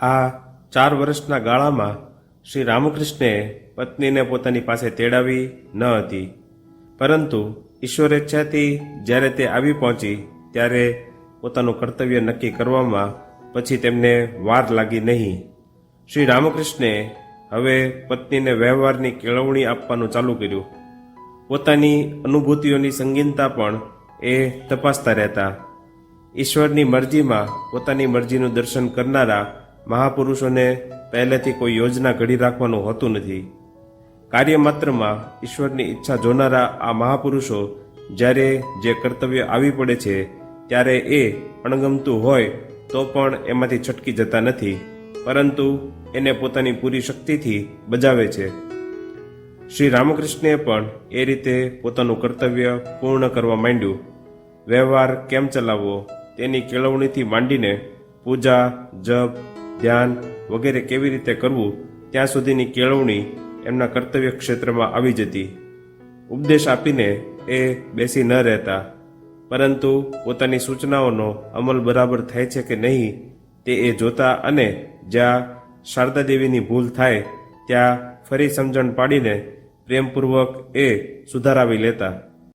આ ચાર વર્ષના ગાળામાં શ્રી રામકૃષ્ણે પત્નીને પોતાની પાસે તેડાવી ન હતી. પરંતુ ઈશ્વરેચ્છાથી જ્યારે તે આવી પહોંચી, ત્યારે પોતાનું કર્તવ્ય નક્કી કરવામાં પછી તેમને વાર લાગી નહીં. શ્રી રામકૃષ્ણે હવે પત્નીને વ્યવહારની કેળવણી આપવાનું ચાલુ કર્યું. પોતાની અનુભૂતિઓની સંગીનતા પણ એ તપાસતા રહેતા. ઈશ્વરની મરજીમાં પોતાની મરજીનું દર્શન કરનારા મહાપુરુષોને પહેલેથી કોઈ યોજના ઘડી રાખવાનું હોતું નથી. કાર્ય માત્રમાં ઈશ્વરની ઈચ્છા જોનારા આ મહાપુરુષો જ્યારે જે કર્તવ્ય આવી પડે છે, ત્યારે એ અણગમતું હોય તો પણ એમાંથી છટકી જતા નથી, પરંતુ એને પોતાની પૂરી શક્તિથી બજાવે છે. શ્રી રામકૃષ્ણે પણ એ રીતે પોતાનું કર્તવ્ય પૂર્ણ કરવા માંડ્યું. વ્યવહાર કેમ ચલાવવો તેની કેળવણીથી માંડીને પૂજા, જપ ધ્યાન વગેરે કેવી રીતે કરવું, ત્યાં સુધીની કેળવણી એમના કર્તવ્ય ક્ષેત્રમાં આવી જતી ઉપદેશ આપીને એ બેસી ન રહેતા, પરંતુ પોતાની સૂચનાઓનો અમલ બરાબર થાય છે કે નહીં, તે એ જોતા અને જ્યાં શારદા દેવીની ભૂલ થાય, ત્યાં ફરી સમજણ પાડીને પ્રેમપૂર્વક એ સુધારાવી લેતા.